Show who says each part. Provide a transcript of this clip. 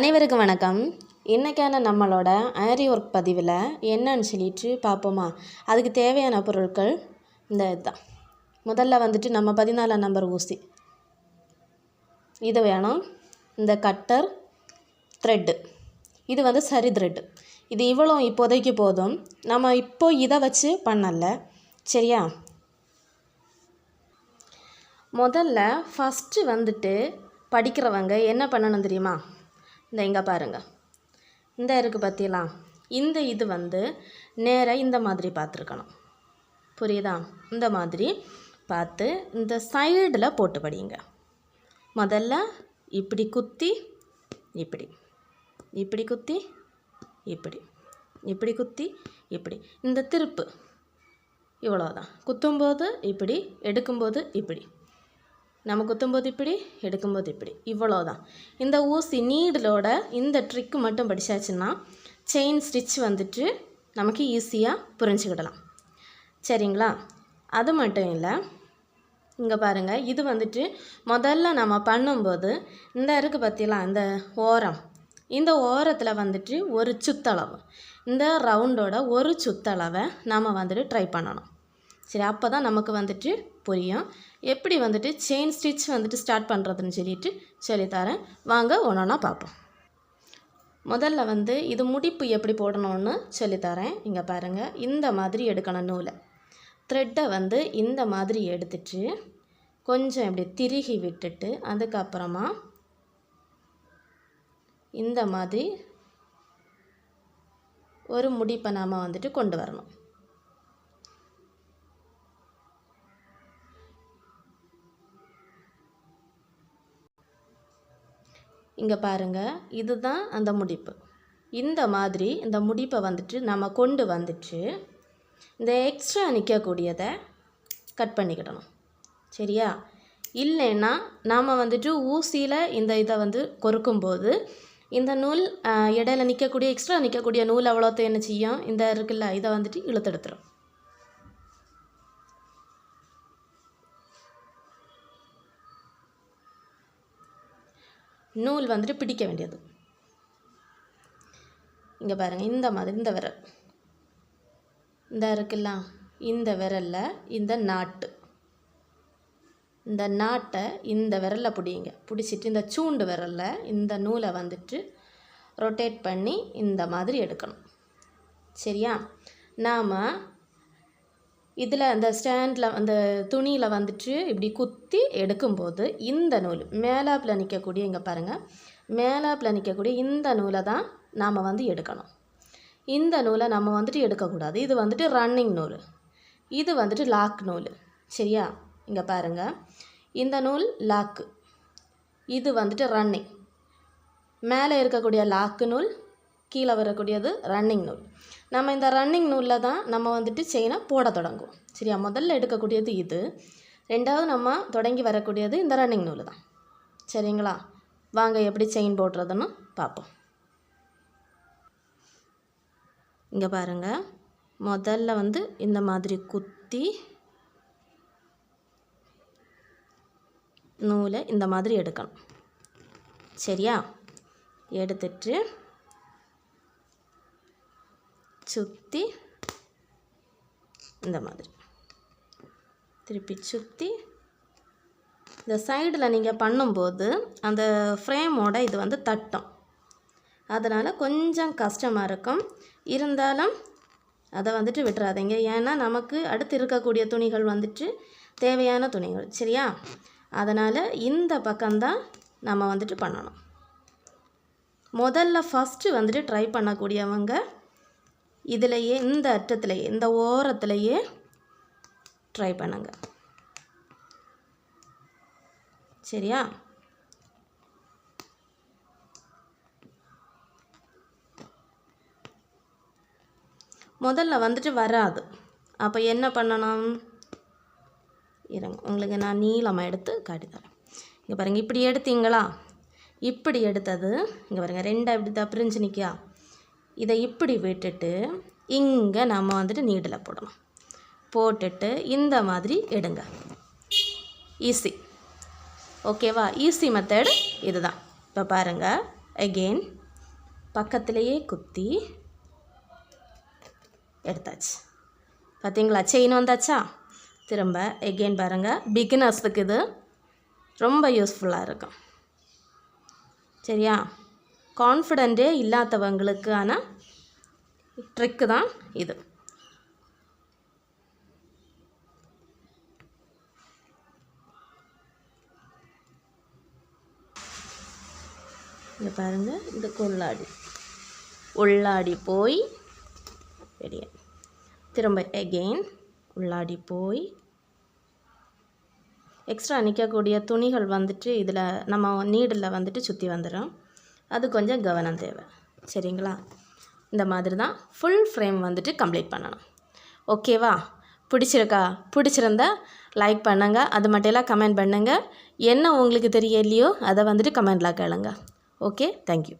Speaker 1: அனைவருக்கும் வணக்கம். இன்றைக்கான நம்மளோட ஆரி ஒர்க் பதிவில் என்னன்னு சொல்லிட்டு பார்ப்போமா? அதுக்கு தேவையான பொருட்கள் இந்த இதுதான். முதல்ல வந்துட்டு நம்ம பதினாலாம் நம்பர் ஊசி. இது வேணும். இந்த கட்டர் த்ரெட்டு இது வந்து சரி த்ரெட்டு இது இவ்வளோ இப்போதைக்கு போதும். நம்ம இப்போ இதை வச்சு பண்ணலை. சரியா? முதல்ல ஃபஸ்ட்டு வந்துட்டு படிக்கிறவங்க என்ன பண்ணணும் தெரியுமா? இந்த இங்கே பாருங்கள் இந்த இருக்குது பார்த்தீங்களா இந்த இது வந்து நேராக இந்த மாதிரி பார்த்துருக்கணும் புரியுதா? இந்த மாதிரி பார்த்து இந்த சைடில் போட்டு படிங்க. முதல்ல இப்படி குத்தி இப்படி. இப்படி குத்தி இப்படி. இப்படி குத்தி இப்படி. இந்த திருப்பு. இவ்வளோதான் குத்தும்போது இப்படி எடுக்கும்போது இப்படி. நம்ம குத்தும்போது இப்படி எடுக்கும்போது இப்படி. இவ்வளோதான் இந்த ஊசி நீடலோட இந்த ட்ரிக்கு மட்டும் படித்தாச்சுன்னா செயின் ஸ்டிச் வந்துட்டு நமக்கு ஈஸியாக புரிஞ்சுக்கிடலாம். சரிங்களா? அது மட்டும் இல்லை இங்கே பாருங்கள் இது வந்துட்டு முதல்ல நம்ம பண்ணும்போது இந்த இருக்குது பற்றிலாம் இந்த ஓரம். இந்த ஓரத்தில் வந்துட்டு ஒரு சுத்தளவு. இந்த ரவுண்டோட ஒரு சுத்தளவை நாம் வந்துட்டு ட்ரை பண்ணணும். சரி அப்போ தான் நமக்கு வந்துட்டு புரியும். எப்படி வந்துட்டு செயின் ஸ்டிச் வந்துட்டு ஸ்டார்ட் பண்ணுறதுன்னு சொல்லிட்டு சொல்லித்தரேன் வாங்க ஒன்றா பார்ப்போம். முதல்ல வந்து இது முடிப்பு எப்படி போடணும்னு சொல்லித்தரேன் இங்கே பாருங்கள் இந்த மாதிரி எடுக்கணும் நூலை. த்ரெட்டை வந்து இந்த மாதிரி எடுத்துட்டு கொஞ்சம் இப்படி திருகி விட்டுட்டு அதுக்கப்புறமா இந்த மாதிரி ஒரு முடிப்பை நாம் வந்துட்டு கொண்டு வரணும். இங்கே பாருங்கள் இதுதான் அந்த முடிப்பு. இந்த மாதிரி இந்த முடிப்பை வந்துட்டு நம்ம கொண்டு வந்துட்டு இந்த எக்ஸ்ட்ரா நிற்கக்கூடியதை கட் பண்ணிக்கிடணும். சரியா? இல்லைன்னா நாம் வந்துட்டு ஊசியில் இந்த இதை வந்து கொறுக்கும்போது இந்த நூல் இடையில நிற்கக்கூடிய எக்ஸ்ட்ரா நிற்கக்கூடிய நூல் அவ்வளோத்த என்ன செய்யும்? இந்த இருக்குல்ல இதை வந்துட்டு இழுத்தெடுத்துரும். நூல் வந்துட்டு பிடிக்க வேண்டியது. இங்கே பாருங்கள் இந்த மாதிரி இந்த விரல். இந்த இருக்குல்ல இந்த விரலில் இந்த நாட்டு. இந்த நாட்டை இந்த விரலில் பிடிங்க. பிடிச்சிட்டு இந்த சூண்டு விரலில் இந்த நூலை வந்துட்டு ரொட்டேட் பண்ணி இந்த மாதிரி எடுக்கணும். சரியா? நாம் இதில் அந்த ஸ்டாண்டில் அந்த துணியில் வந்துட்டு இப்படி குத்தி எடுக்கும்போது இந்த நூல் மேலாப்பில் நிற்கக்கூடிய இங்கே பாருங்கள் மேலாப்பில் நிற்கக்கூடிய இந்த நூலை தான் நாம் வந்து எடுக்கணும். இந்த நூலை நம்ம வந்துட்டு எடுக்கக்கூடாது. இது வந்துட்டு ரன்னிங் நூல். இது வந்துட்டு லாக் நூல். சரியா? இங்கே பாருங்கள் இந்த நூல் லாக்கு இது வந்துட்டு ரன்னிங் மேலே இருக்கக்கூடிய லாக்கு நூல் கீழே வரக்கூடியது ரன்னிங் நூல். நம்ம இந்த ரன்னிங் நூலில் தான் நம்ம வந்துட்டு செயினை போட தொடங்குவோம். சரியா? முதல்ல எடுக்கக்கூடியது இது. ரெண்டாவது நம்ம தொடங்கி வரக்கூடியது இந்த ரன்னிங் நூல் தான். சரிங்களா? வாங்க எப்படி செயின் போடுறதுன்னு பார்ப்போம். இங்கே பாருங்கள் முதல்ல வந்து இந்த மாதிரி குத்தி நூலை இந்த மாதிரி எடுக்கணும். சரியா? எடுத்துட்டு சுற்றி இந்த மாதிரி. திருப்பி சுற்றி இந்த சைடில் நீங்கள் பண்ணும்போது அந்த ஃப்ரேமோட இது வந்து தட்டும். அதனால் கொஞ்சம் கஷ்டமாக இருக்கும். இருந்தாலும் அதை வந்துட்டு விட்டுறாதீங்க. ஏன்னா நமக்கு அடுத்து இருக்கக்கூடிய துணிகள் வந்துட்டு தேவையான துணிகள் சரியா? அதனால் இந்த பக்கம்தான் நம்ம வந்துட்டு பண்ணணும். முதல்ல ஃபஸ்ட்டு வந்துட்டு ட்ரை பண்ணக்கூடியவங்க இதிலையே இந்த அற்றத்துலையே இந்த ஓரத்துலையே ட்ரை பண்ணுங்க. சரியா? முதல்ல வந்துட்டு வராது. அப்போ என்ன பண்ணணும்? இருங்க உங்களுக்கு நான் நீளமாக எடுத்து காட்டி தரேன். இங்கே பாருங்கள் இப்படி எடுத்தீங்களா? இப்படி எடுத்தது இங்கே பாருங்கள் ரெண்டாக இப்படி தான் பிரிஞ்சு நிற்கா இதை இப்படி விட்டுட்டு இங்கே நம்ம வந்துட்டு நீடில் போடணும். போட்டுட்டு இந்த மாதிரி எடுங்க. ஈஸி ஓகேவா ஈஸி மெத்தட் இதுதான். இப்போ பாருங்கள் எகெயின் பக்கத்துலேயே குத்தி எடுத்தாச்சு. பார்த்தீங்களா செயின் வந்தாச்சா? திரும்ப எகெயின் பாருங்கள் பிகினர்ஸுக்கு இது ரொம்ப யூஸ்ஃபுல்லாக இருக்கும். சரியா? கான்ஃபிடென்ட்டே இல்லாதவங்களுக்கான ட்ரிக்கு தான் இது. இங்கே பாருங்கள் இதுக்கு உள்ளாடி உள்ளாடி போய் வெளியே திரும்ப எகெயின் உள்ளாடி போய். எக்ஸ்ட்ரா நிற்கக்கூடிய துணிகள் வந்துட்டு இதில் நம்ம நீடில் வந்துட்டு சுற்றி வந்துடும் அது கொஞ்சம் கவனம் தேவை. சரிங்களா? இந்த மாதிரி தான் ஃபுல் ஃப்ரேம் வந்துட்டு கம்ப்ளீட் பண்ணணும். ஓகேவா பிடிச்சிருக்கா? பிடிச்சிருந்தா லைக் பண்ணுங்கள் அது மட்டும் எல்லாம் கமெண்ட் பண்ணுங்கள் என்ன உங்களுக்கு தெரியலையோ அதை வந்துட்டு கமெண்டில் கேளுங்க. Okay thank you